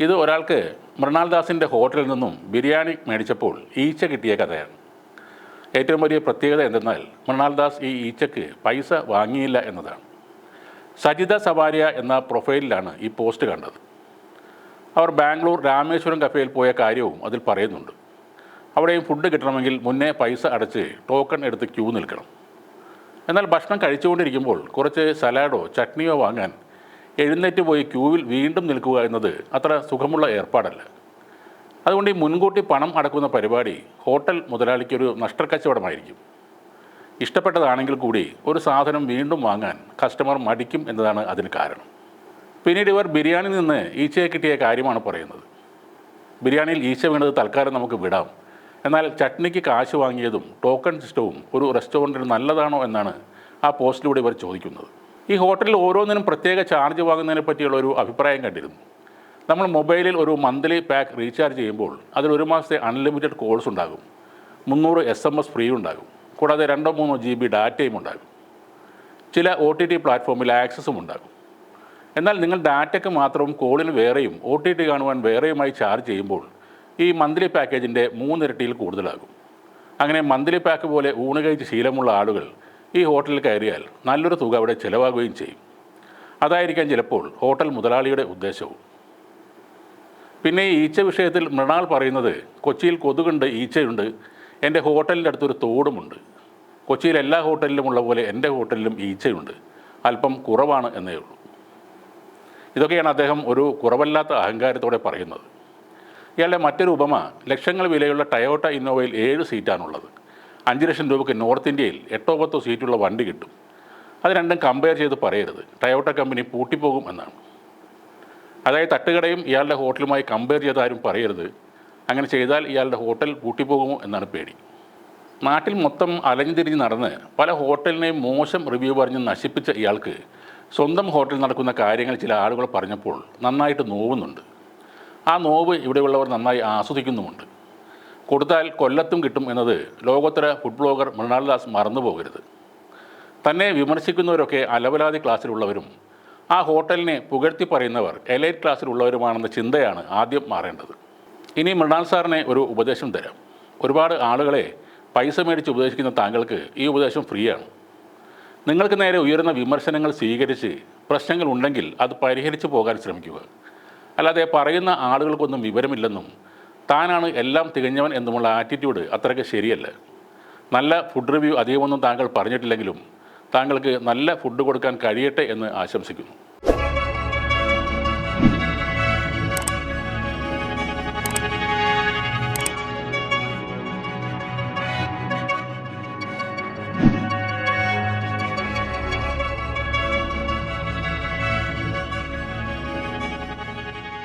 ഇത് ഒരാൾക്ക് മൃണാൽദാസിന്റെ ഹോട്ടലിൽ നിന്നും ബിരിയാണി മേടിച്ചപ്പോൾ ഈച്ച കിട്ടിയ കഥയാണ്. ഏറ്റവും വലിയ പ്രത്യേകത എന്തെന്നാൽ മൃണാൽദാസ് ഈ ഈച്ചയ്ക്ക് പൈസ വാങ്ങിയില്ല എന്നതാണ്. സജിത സവാരിയ എന്ന പ്രൊഫൈലിലാണ് ഈ പോസ്റ്റ് കണ്ടത്. അവർ ബാംഗ്ലൂർ രാമേശ്വരം കഫേയിൽ പോയ കാര്യവും അതിൽ പറയുന്നുണ്ട്. അവിടെയും ഫുഡ് കിട്ടണമെങ്കിൽ മുന്നേ പൈസ അടച്ച് ടോക്കൺ എടുത്ത് ക്യൂ നിൽക്കണം. എന്നാൽ ഭക്ഷണം കഴിച്ചുകൊണ്ടിരിക്കുമ്പോൾ കുറച്ച് സലാഡോ ചട്നിയോ വാങ്ങാൻ എഴുന്നേറ്റ് പോയി ക്യൂവിൽ വീണ്ടും നിൽക്കുക എന്നത് അത്ര സുഖമുള്ള ഏർപ്പാടല്ല. അതുകൊണ്ട് ഈ മുൻകൂട്ടി പണം അടക്കുന്ന പരിപാടി ഹോട്ടൽ മുതലാളിക്കൊരു നഷ്ടക്കച്ചവടമായിരിക്കും. ഇഷ്ടപ്പെട്ടതാണെങ്കിൽ കൂടി ഒരു സാധനം വീണ്ടും വാങ്ങാൻ കസ്റ്റമർ മടിക്കും എന്നതാണ് അതിന് കാരണം. പിന്നീട് ഇവർ ബിരിയാണി നിന്ന് ഈച്ചയെ കിട്ടിയ കാര്യമാണ് പറയുന്നത്. ബിരിയാണിയിൽ ഈച്ച വീണത് തൽക്കാലം നമുക്ക് വിടാം. എന്നാൽ ചട്നിക്ക് കാശ് വാങ്ങിയതും ടോക്കൺ സിസ്റ്റവും ഒരു റെസ്റ്റോറന്റിന് നല്ലതാണോ എന്നാണ് ആ പോസ്റ്റിലൂടെ ഇവർ ചോദിക്കുന്നത്. ഈ ഹോട്ടലിൽ ഓരോന്നിനും പ്രത്യേക ചാർജ് വാങ്ങുന്നതിനെ പറ്റിയുള്ള ഒരു അഭിപ്രായം കണ്ടിരുന്നു. നമ്മൾ മൊബൈലിൽ ഒരു മന്ത്ലി പാക്ക് റീചാർജ് ചെയ്യുമ്പോൾ അതിൽ ഒരു മാസത്തെ അൺലിമിറ്റഡ് കോൾസ് ഉണ്ടാകും. മുന്നൂറ് എസ് എം എസ് ഫ്രീ ഉണ്ടാകും. കൂടാതെ രണ്ടോ മൂന്നോ ജി ബി ഡാറ്റയും ഉണ്ടാകും. ചില ഒ ടി ടി പ്ലാറ്റ്ഫോമിൽ ആക്സസും ഉണ്ടാകും. എന്നാൽ നിങ്ങൾ ഡാറ്റയ്ക്ക് മാത്രവും കോളിന് വേറെയും ഒ ടി ടി കാണുവാൻ വേറെയുമായി ചാർജ് ചെയ്യുമ്പോൾ ഈ മന്ത്ലി പാക്കേജിന്റെ മൂന്നിരട്ടിയിൽ കൂടുതലാകും. അങ്ങനെ മന്ത്ലി പാക്ക് പോലെ ഊണുകഴിച്ച് ശീലമുള്ള ആളുകൾ ഈ ഹോട്ടലിൽ കയറിയാൽ നല്ലൊരു തുക അവിടെ ചിലവാകുകയും ചെയ്യും. അതായിരിക്കാം ചിലപ്പോൾ ഹോട്ടൽ മുതലാളിയുടെ ഉദ്ദേശവും. പിന്നെ ഈ ഈച്ച വിഷയത്തിൽ മൃണാൾ പറയുന്നത് കൊച്ചിയിൽ കൊതുകുണ്ട് ഈച്ചയുണ്ട്. എന്റെ ഹോട്ടലിന്റെ അടുത്തൊരു തോടുമുണ്ട്. കൊച്ചിയിൽ എല്ലാ ഹോട്ടലിലും ഉള്ള പോലെ എന്റെ ഹോട്ടലിലും ഈച്ചയുണ്ട്. അല്പം കുറവാണ് എന്നേ ഉള്ളൂ. ഇതൊക്കെയാണ് അദ്ദേഹം ഒരു കുറവല്ലാത്ത അഹങ്കാരത്തോടെ പറയുന്നത്. ഇയാളുടെ മറ്റൊരു ഉപമ ലക്ഷങ്ങൾ വിലയുള്ള ടയോട്ട ഇന്നോവയിൽ ഏഴ് സീറ്റാണുള്ളത്. അഞ്ച് ലക്ഷം രൂപയ്ക്ക് നോർത്ത് ഇന്ത്യയിൽ എട്ടോ പത്തോ സീറ്റുള്ള വണ്ടി കിട്ടും. അത് രണ്ടും കമ്പയർ ചെയ്ത് പറയരുത്. ടയോട്ട കമ്പനി പൂട്ടിപ്പോകും എന്നാണ്. അതായത് തട്ടുകടയും ഇയാളുടെ ഹോട്ടലുമായി കമ്പയർ ചെയ്ത് ആരും പറയരുത്. അങ്ങനെ ചെയ്താൽ ഇയാളുടെ ഹോട്ടൽ പൂട്ടിപ്പോകുമോ എന്നാണ് പേടി. നാട്ടിൽ മൊത്തം അലഞ്ഞു തിരിഞ്ഞ് നടന്ന് പല ഹോട്ടലിനെയും മോശം റിവ്യൂ പറഞ്ഞ് നശിപ്പിച്ച ഇയാൾക്ക് സ്വന്തം ഹോട്ടലിൽ നടക്കുന്ന കാര്യങ്ങൾ ചില ആളുകൾ പറഞ്ഞപ്പോൾ നന്നായിട്ട് നോവുന്നുണ്ട്. ആ നോവ് ഇവിടെയുള്ളവർ നന്നായി ആസ്വദിക്കുന്നുമുണ്ട്. കൊടുത്താൽ കൊല്ലത്തും കിട്ടും എന്നത് ലോകോത്തര ഫുഡ് ബ്ലോഗർ മൃണാൽദാസ് മറന്നു പോകരുത്. തന്നെ വിമർശിക്കുന്നവരൊക്കെ അലവലാതി ക്ലാസ്സിലുള്ളവരും ആ ഹോട്ടലിനെ പുകഴ്ത്തി പറയുന്നവർ എലൈറ്റ് ക്ലാസ്സിലുള്ളവരുമാണെന്ന ചിന്തയാണ് ആദ്യം മാറേണ്ടത്. ഇനി മൃണാൽ സാറിനെ ഒരു ഉപദേശം തരാം. ഒരുപാട് ആളുകളെ പൈസ മേടിച്ച് ഉപദേശിക്കുന്ന താങ്കൾക്ക് ഈ ഉപദേശം ഫ്രീ ആണ് നിങ്ങൾക്ക് നേരെ ഉയരുന്ന വിമർശനങ്ങൾ സ്വീകരിച്ച് പ്രശ്നങ്ങൾ ഉണ്ടെങ്കിൽ അത് പരിഹരിച്ചു പോകാൻ ശ്രമിക്കുക. അല്ലാതെ പറയുന്ന ആളുകൾക്കൊന്നും വിവരമില്ലെന്നും താനാണ് എല്ലാം തികഞ്ഞവൻ എന്നുമുള്ള ആറ്റിറ്റ്യൂഡ് അത്രയ്ക്ക് ശരിയല്ല. നല്ല ഫുഡ് റിവ്യൂ അധികമൊന്നും താങ്കൾ പറഞ്ഞിട്ടില്ലെങ്കിലും താങ്കൾക്ക് നല്ല ഫുഡ് കൊടുക്കാൻ കഴിയട്ടെ എന്ന് ആശംസിക്കുന്നു.